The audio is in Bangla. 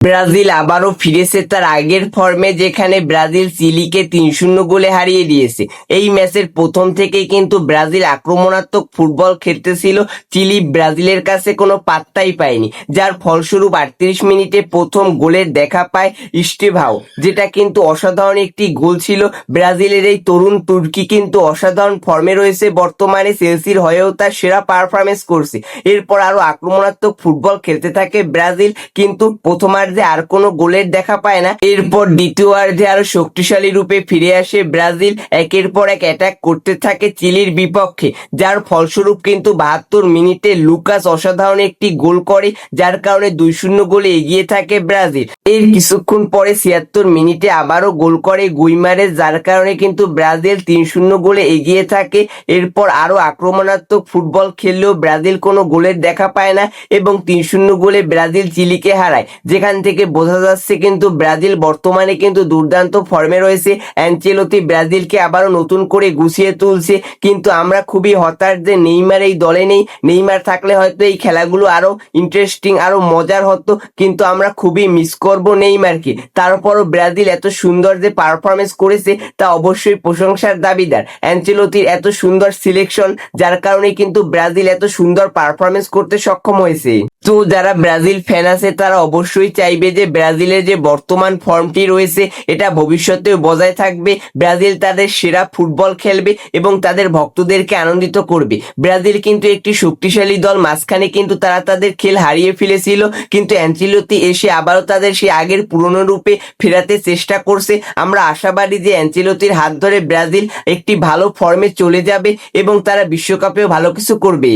ব্রাজিল আবারও ফিরেছে তার আগের ফর্মে যেখানে ব্রাজিল চিলিকে তিন শূন্য গোলে হারিয়ে দিয়েছে। এই ম্যাচের প্রথম থেকেই কিন্তু ব্রাজিল আক্রমণাত্মক ফুটবল খেলতেছিল। চিলি ব্রাজিলের কাছে কোনো পাত্তাই পায়নি, যার ফলস্বরূপ আটত্রিশ মিনিটে প্রথম গোলের দেখা পায় ইস্টেভাও যেটা কিন্তু অসাধারণ একটি গোল ছিল। ব্রাজিলের এই তরুণ তুর্কি কিন্তু অসাধারণ ফর্মে রয়েছে। বর্তমানে চেলসির হয়েও তার সেরা পারফরমেন্স করছে। এরপর আরও আক্রমণাত্মক ফুটবল খেলতে থাকে ব্রাজিল, কিন্তু প্রথমার্ধে আর কোনো গোলের দেখা পায় না। এরপর দ্বিতীয়ার্ধে আরও শক্তিশালী রূপে ফিরে আসে ব্রাজিল। একের পর এক অ্যাটাক করতে থাকে চিলির বিপক্ষে। যার ফলস্বরূপ কিন্তু বাহাত্তর মিনিটে লুকাস অসাধারণ একটি গোল করে, যার কারণে দুই শূন্য গোলে এগিয়ে থাকে ব্রাজিল। এর কিছুক্ষণ পরে ছিয়াত্তর মিনিটে আবারও গোল করে গুইমারে যার কারণে কিন্তু ব্রাজিল তিন শূন্য গোলে এগিয়ে থাকে। এরপর আরও আক্রমণাত্মক ফুটবল খেললেও ব্রাজিল কোনো গোলের দেখা পায় না এবং তিন শূন্য গোলে ব্রাজিল চিলিকে হারায়। যেখান থেকে বোঝা যাচ্ছে কিন্তু ব্রাজিল বর্তমানে কিন্তু দুর্দান্ত ফর্মে রয়েছে। অ্যাঞ্চেলতি ব্রাজিলকে আবারও নতুন করে গুছিয়ে তুলছে। কিন্তু আমরা খুবই হতাশ যে নেইমার এই দলে নেই। নেইমার থাকলে হয়তো এই খেলাগুলো আরও ইন্টারেস্টিং আরও মজার হতো। কিন্তু আমরা খুবই মিস করব নেইমারকে। তারপরও ব্রাজিল এত সুন্দর যে পারফরমেন্স করেছে, তা অবশ্যই প্রশংসার দাবিদার। অ্যাঞ্চেলতির এত সুন্দর সিলেকশন যার কারণে কিন্তু ব্রাজিল এত সুন্দর পারফরমেন্স করতে সক্ষম হয়েছে। তো যারা ব্রাজিল ফ্যান আছে, তারা অবশ্যই চাইবে যে ব্রাজিলের যে বর্তমান ফর্মটি রয়েছে, এটা ভবিষ্যতেও বজায় থাকবে। ব্রাজিল তাদের সেরা ফুটবল খেলবে এবং তাদের ভক্তদেরকে আনন্দিত করবে। ব্রাজিল কিন্তু একটি শক্তিশালী দল, মাঝখানে কিন্তু তারা তাদের খেল হারিয়ে ফেলেছিল, কিন্তু অ্যাঞ্চেলোতি এসে আবারও তাদের সেই আগের পুরনো রূপে ফেরাতে চেষ্টা করছে। আমরা আশাবাদী যে অ্যাঞ্চেলোতির হাত ধরে ব্রাজিল একটি ভালো ফর্মে চলে যাবে এবং তারা বিশ্বকাপেও ভালো কিছু করবে।